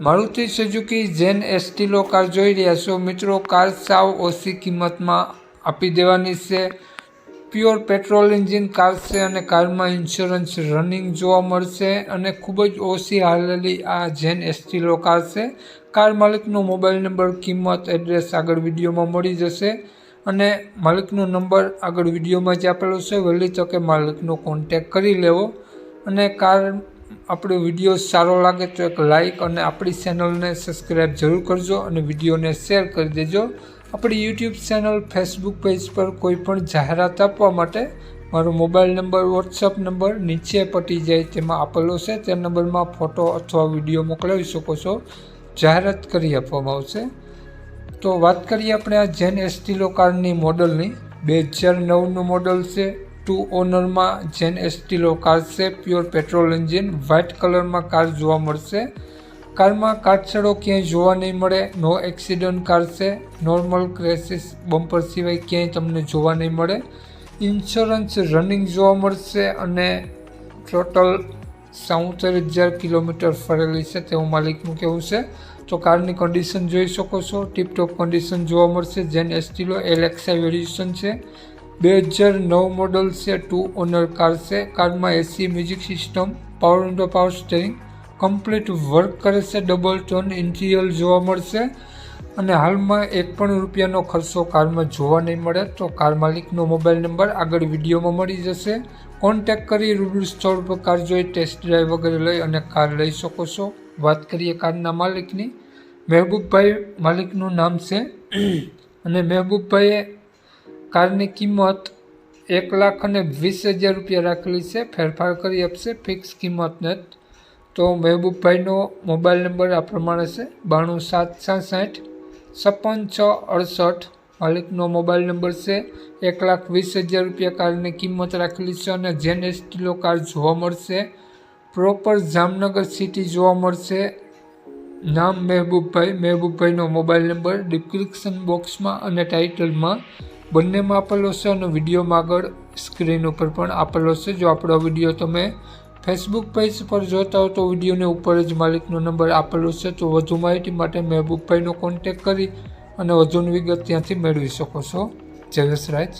Maruti Suzuki Zen Estilo car જોઈ રહ્યા છો. મિત્રો, કાર સાવ ઓછી કિંમતમાં આપી દેવાની છે. પ્યોર પેટ્રોલ એન્જિન કાર છે અને કારમાં ઇન્સ્યોરન્સ રનિંગ જોવા મળશે અને ખૂબ જ ઓછી હાલેલી આ જેન એસટીલો કાર છે. કાર માલિકનો મોબાઈલ નંબર, કિંમત, એડ્રેસ આગળ વિડીયોમાં મળી જશે અને માલિકનો નંબર આગળ વિડીયોમાં જ આપેલો છે. વહેલી તકે માલિકનો કોન્ટેક કરી લેવો અને કાર આપણો વીડિયો સારો લાગે તો એક લાઈક અને આપણી ચેનલને સબસ્ક્રાઈબ જરૂર કરજો અને વિડીયોને શેર કરી દેજો. આપણી યુટ્યુબ ચેનલ, ફેસબુક પેજ પર કોઈ પણ જાહેરાત આપવા માટે મારો મોબાઈલ નંબર વોટ્સઅપ નંબર નીચે પટી જાય તેમાં આપેલો છે. તે નંબરમાં ફોટો અથવા વીડિયો મોકલાવી શકો છો. જાહેરાત કરી આપવામાં આવશે. તો વાત કરીએ આપણે આ જેન એસ્ટીલો કારની મોડલની. બે હજાર નવનું મોડલ છે. ટુ ઓનરમાં જેન એસટીલો કાર છે પ્યોર પેટ્રોલ એન્જિન વ્હાઇટ કલરમાં કાર જોવા મળશે. કારમાં કાટછડો ક્યાંય જોવા નહીં મળે નો એક્સિડન્ટ કાર છે. નોર્મલ ક્રેસિસ બમ્પર સિવાય ક્યાંય તમને જોવા નહીં મળે. ઇન્સ્યોરન્સ રનિંગ જોવા મળશે અને ટોટલ સાઉતેર હજાર કિલોમીટર ફરેલી છે તેવું માલિકનું કહેવું છે. તો કારની કન્ડિશન જોઈ શકો છો. ટીપટોપ કન્ડિશન જોવા મળશે. જેન એસટીલો એલેક્સા વેરિએશન છે. બે હજાર નવ મોડલ છે ટુ ઓનર કાર છે. કારમાં AC music system power window power steering complete work કરે છે ડબલ ટોન ઇન્ટિરિયર જોવા મળશે. અને હાલમાં એક પણ રૂપિયાનો ખર્ચો કારમાં જોવા નહીં મળે તો કાર માલિકનો મોબાઈલ નંબર આગળ વિડીયોમાં મળી જશે. કોન્ટેક કરી રૂબરૂ સ્થળ પર કાર જોઈ ટેસ્ટ ડ્રાઈવ વગેરે લઈ અને કાર લઈ શકો છો. વાત કરીએ કારના માલિકની. મહેબૂબભાઈ માલિકનું નામ છે. અને મહેબૂબભાઈએ કારની કિંમત એક લાખ અને વીસ હજાર રૂપિયા રાખેલી છે. ફેરફાર કરી આપશે ફિક્સ કિંમતને તો મહેબૂબભાઈનો મોબાઈલ નંબર આ પ્રમાણે છે. બાણું સાત સાસઠ છપ્પન છ અડસઠ. માલિકનો મોબાઈલ નંબર છે. એક લાખ વીસ હજાર રૂપિયા કારની કિંમત રાખેલી છે અને જેન એસટીલો કાર જોવા મળશે. પ્રોપર જામનગર સિટી જોવા મળશે. નામ મહેબૂબભાઈ. મહેબૂબભાઈનો મોબાઈલ નંબર ડિસ્ક્રિપ્શન બોક્સમાં અને ટાઇટલમાં બંનેમાં આપેલો છે અને વિડીયોમાં આગળ સ્ક્રીન ઉપર પણ આપેલો છે જો આપણો વીડિયો તમે ફેસબુક પેજ પર જોતા હો તો વિડીયોને ઉપર જ માલિકનો નંબર આપેલો છે તો વધુ માહિતી માટે મહેબૂબભાઈનો કોન્ટેક કરી અને વધુની વિગત ત્યાંથી મેળવી શકો છો. જયેશ રાજ.